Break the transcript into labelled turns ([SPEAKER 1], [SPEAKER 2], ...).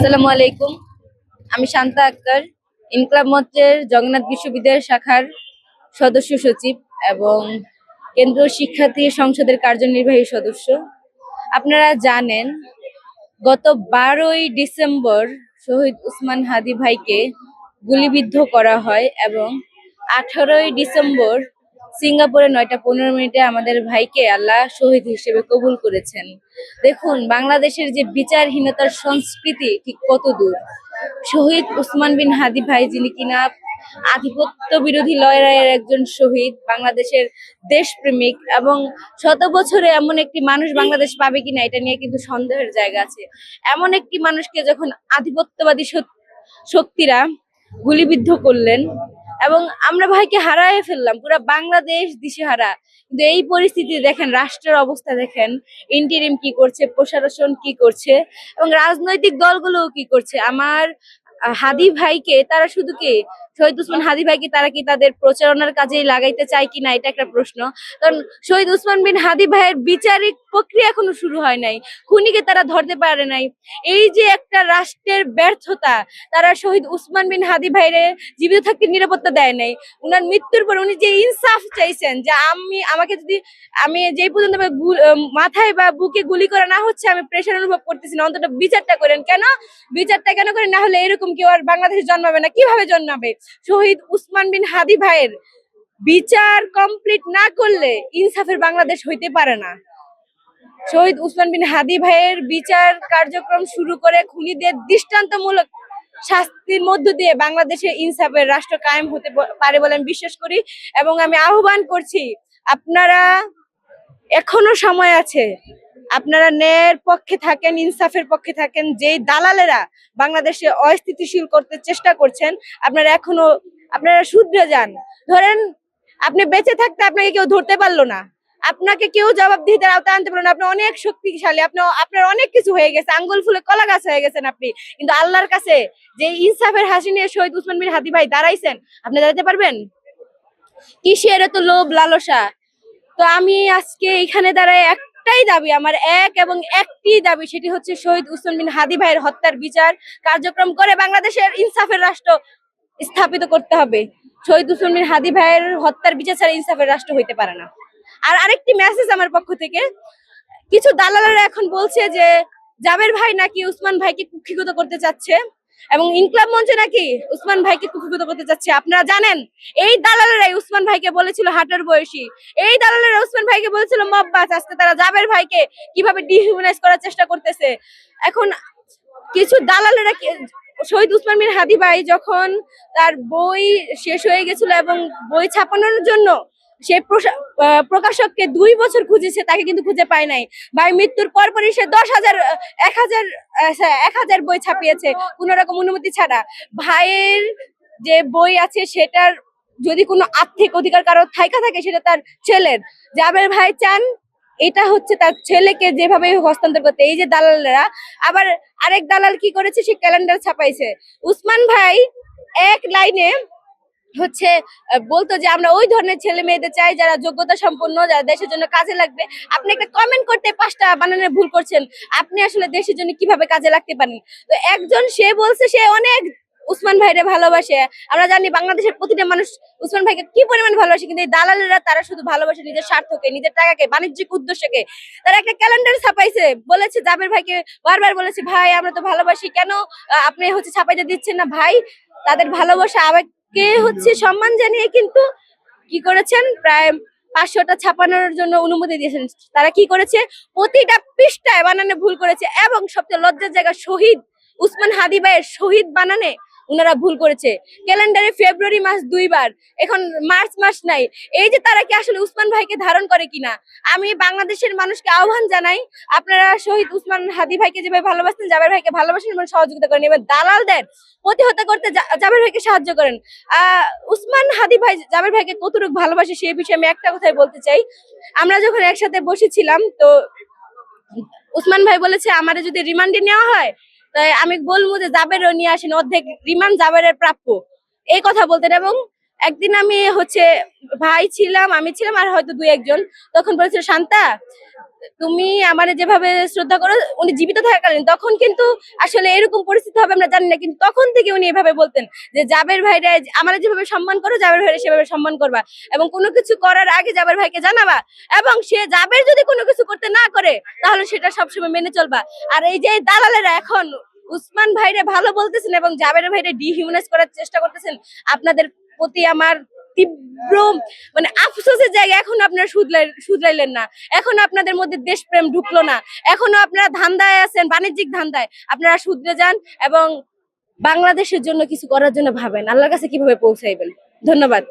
[SPEAKER 1] আসসালামু আলাইকুম। আমি শান্তা আক্তার, ইনকলাব মঞ্চের জগন্নাথ বিশ্ববিদ্যালয় শাখার সদস্য সচিব এবং কেন্দ্রীয় শিক্ষার্থী সংসদের কার্যনির্বাহী সদস্য। আপনারা জানেন, গত বারোই ডিসেম্বর শহীদ উসমান হাদি ভাইকে গুলিবিদ্ধ করা হয় এবং আঠারোই ডিসেম্বর সিঙ্গাপুরে নয়টা পনেরো মিনিটে আমাদের ভাইকে আল্লাহ শহীদ হিসেবে কবুল করেছেন। দেখুন, বাংলাদেশের যে বিচারহীনতার সংস্কৃতি ঠিক কত দূর। শহীদ উসমান বিন হাদি ভাই যিনি কিনা আধিপত্য বিরোধী লড়াইয়ের একজন শহীদ, বাংলাদেশের দেশপ্রেমিক এবং শত বছরে এমন একটি মানুষ বাংলাদেশ পাবে কিনা এটা নিয়ে কিন্তু সন্দেহের জায়গা আছে। এমন একটি মানুষকে যখন আধিপত্যবাদী শক- শক্তিরা গুলিবিদ্ধ করলেন এবং আমরা ভাইকে হারায় ফেললাম, পুরো বাংলাদেশ দিশেহারা কিন্তু এই পরিস্থিতি দেখেন, রাষ্ট্রের অবস্থা দেখেন ইন্টিরিম কি করছে, প্রশাসন কি করছে, এবং রাজনৈতিক দলগুলোও কি করছে। আমার হাদি ভাইকে তারা শুধু কি? শহীদ উসমান হাদি ভাইকে তারা কি তাদের প্রচারণার কাজেই লাগাইতে চায় কিনা এটা একটা প্রশ্ন। কারণ শহীদ উসমান বিন হাদি ভাইয়ের বিচারিক প্রক্রিয়া এখনও শুরু হয় নাই। খুনিকে তারা ধরতে পারে নাই। এই যে একটা রাষ্ট্রের ব্যর্থতা, তারা শহীদ উসমান বিন হাদি ভাইরে জীবিত থাকতে নিরাপত্তা দেয় নাই। উনার মৃত্যুর পর উনি যে ইনসাফ চাইছেন, যে আমি, আমাকে যদি, আমি যেই পর্যন্ত মাথায় বা বুকে গুলি করা না হচ্ছে, আমি প্রেশার অনুভব করতেছি না, অন্তত বিচারটা করেন। কেন? বিচারটা কেন করেন? না হলে এরকম কেউ আর বাংলাদেশে জন্মাবে না, কীভাবে জন্মাবে? শহীদ উসমান বিন হাদি ভাইয়ের বিচার কমপ্লিট না করলে ইনসাফের বাংলাদেশ হইতে পারে না। শহীদ উসমান বিন হাদি ভাইয়ের বিচার কার্যক্রম শুরু করে খুনিদের দৃষ্টান্তমূলক শাস্তির মধ্য দিয়ে বাংলাদেশে ইনসাফের রাষ্ট্র কায়েম হতে পারে বলে আমি বিশ্বাস করি এবং আমি আহ্বান করছি, আপনারা এখনও সময় আছে আপনারা ন্যায়ের পক্ষে থাকেন, ইনসাফের পক্ষে থাকেন, যেই দালালেরা বাংলাদেশে অস্থিতিশীল করতে চেষ্টা করছেন, আপনারা এখনও, আপনারা শুধরে যান। ধরেন, আপনি বেঁচে থাকতে আপনাকে কেউ ধরতে পারল না। আপনাকে কেউ জবাব জবাবদিহিতার আওতায় আনতে পারল না। আপনি অনেক শক্তিশালী, আপনি আপনার অনেক কিছু হয়ে গেছে, আঙ্গুল ফুলে কলা গাছ হয়ে গেছেন আপনি। কিন্তু আল্লাহর কাছে যে ইনসাফের হাসি নিয়ে শহীদ উসমান বিন হাদি ভাই দাঁড়াইছেন, আপনি দাঁড়াতে পারবেন? কিসের এত লোভ, লালসা? তো আমি আজকে এখানে দাঁড়ায় একটাই দাবি, আমার এক এবং একটি দাবি, সেটি হচ্ছে শহীদ উসমান বিন হাদি ভাইয়ের হত্যার বিচার কার্যক্রম করে বাংলাদেশের ইনসাফের রাষ্ট্র স্থাপিত করতে হবে। শহীদ উসমান বিন হাদি ভাইয়ের হত্যার বিচার ছাড়া ইনসাফের রাষ্ট্র হইতে পারে না। আর আরেকটি মেসেজ আমার পক্ষ থেকে, কিছু দালালেরা এখন বলছে যে, জাবের ভাই নাকি উসমান ভাইকে কুক্ষিগত করতে চাচ্ছে? এবং ইনকলাব মঞ্চে নাকি উসমান ভাইকে কুক্ষিগত করতে চাচ্ছে আপনারা জানেন, এই দালালেরাই উসমান ভাইকে বলেছিল হাটের বয়সী। এই দালালেরা উসমান ভাইকে বলেছিল, মব্বাস, আজকে তারা জাবের ভাইকে কীভাবে ডিহিউম্যানাইজ করার চেষ্টা করতেছে? এখন কিছু দালালেরা শহীদ উসমান বিন হাদি ভাই যখন তার বই শেষ হয়ে গেছিল এবং বই ছাপানোর জন্য সে প্রকাশককে দুই বছর খুঁজেছে, তাকে কিন্তু খুঁজে পায় নাই। ভাই, মৃত্যুর পরপরই সে দশ হাজার, এক হাজার এক হাজার বই ছাপিয়েছে, কোনো রকম অনুমতি ছাড়া। ভাইয়ের যে বই আছে, সেটার যদি কোনো আর্থিক অধিকার কারও থাইকা থাকে, সেটা তার ছেলের। জাবের ভাই চান, এটা হচ্ছে তার ছেলেকে যেভাবে হস্তান্তর করতে। এই যে দালালেরা, আবার আরেক দালাল কি করেছে? সে ক্যালেন্ডার ছাপাইছে। উসমান ভাই, এক লাইনে হচ্ছে বলতো যে আমরা ওই ধরনের ছেলে মেয়েদের চাই যারা যোগ্যতা সম্পন্ন, যারা দেশের জন্য কাজে লাগবে। আপনি একটা কমেন্ট করতে পাঁচটা বানানোর ভুল করছেন। আপনি আসলে দেশের জন্য কীভাবে কাজে লাগতে পারেন? তো একজন সে বলছে, সে অনেক উসমান ভাইরে ভালোবাসে। আমরা জানি বাংলাদেশের প্রতিটা মানুষ উসমান ভাইকে কি পরিমাণ ভালোবাসে, কিন্তু এই দালালেরা তারা শুধু ভালোবাসে নিজের স্বার্থকে, নিজের টাকাকে, বাণিজ্যিক উদ্দেশ্যকে। তারা একটা ক্যালেন্ডার ছাপাইছে, বলেছে, জাবের ভাইকে বারবার বলেছে, ভাই, আমরা তো ভালোবাসি, কেন আপনি হচ্ছে ছাপাইতে দিচ্ছেন না, ভাই? তাদের ভালোবাসা আবেগকে হচ্ছে সম্মান জানিয়ে কিন্তু কি করেছেন? প্রায় পাঁচশোটা ছাপানোর জন্য অনুমতি দিয়েছেন। তারা কি করেছে? প্রতিটা পৃষ্ঠায় বানানে ভুল করেছে এবং সবচেয়ে লজ্জার জায়গা শহীদ, উসমান হাদিবাইয়ের শহীদ বানানে ওনারা ভুল করেছে। ক্যালেন্ডারে ফেব্রুয়ারি মাস দুইবার, এখন মার্চ মাস নাই। এই যে তারা কি আসলে উসমান ভাইকে ধারণ করে কিনা? আমি বাংলাদেশের মানুষকে আহ্বান জানাই, আপনারা শহীদ উসমান হাদি ভাইকে যেভাবে ভালোবাসেন জাবের ভাইকে ভালোবাসেন এবং সহযোগিতা করেন। এবার দালালদের প্রতিহত করতে জাবের ভাইকে সাহায্য করেন। আহ, উসমান হাদি ভাই জাবের ভাইকে কতটুকু ভালোবাসে সেই বিষয়ে আমি একটা কথাই বলতে চাই। আমরা যখন একসাথে বসেছিলাম, তো উসমান ভাই বলেছে, আমারে যদি রিমান্ডে নেওয়া হয় আমি বলব যে জাবেরও নিয়ে আসেন অর্ধেক রিমান্ড জাবেরের প্রাপ্য। এই কথা বলতেন এবং একদিন আমি হচ্ছে ভাই ছিলাম, আমি ছিলাম আর হয়তো দুই একজন। তখন বলেছিল, শান্তা, তুমি আমার যেভাবে শ্রদ্ধা করো, উনি জীবিত থাকাকালীন, তখন কিন্তু আসলে এরকম পরিস্থিতি হবে, আমরা জানি না। কিন্তু তখন থেকে উনি এভাবে বলতেন যে, জাবের ভাইরা আমরা যেভাবে সম্মান করো, জাবের ভাইরা সেভাবে সম্মান করবা এবং কোনো কিছু করার আগে জাবের ভাইকে জানাবা এবং সে জাবের যদি কোনো কিছু করতে না করে, তাহলে সেটা সবসময় মেনে চলবা। আর এই যে দালালেরা এখন, উসমান ভাইরে ভালো বলতেছেন এবং জাবের ভাইরে ডিহিউম্যানাইজ করার চেষ্টা করতেছেন, আপনাদের প্রতি আমার তীব্র মানে আফসোসের জায়গা। এখন আপনারা শুধলাই, শুধরাইলেন না। এখন আপনাদের মধ্যে দেশপ্রেম ঢুকলো না। এখনও আপনারা ধান্দায় আছেন, বাণিজ্যিক ধান্দায়। আপনারা শুধরে যান এবং বাংলাদেশের জন্য কিছু করার জন্য ভাবেন। আল্লাহর কাছে কীভাবে পৌঁছাইবেন? ধন্যবাদ।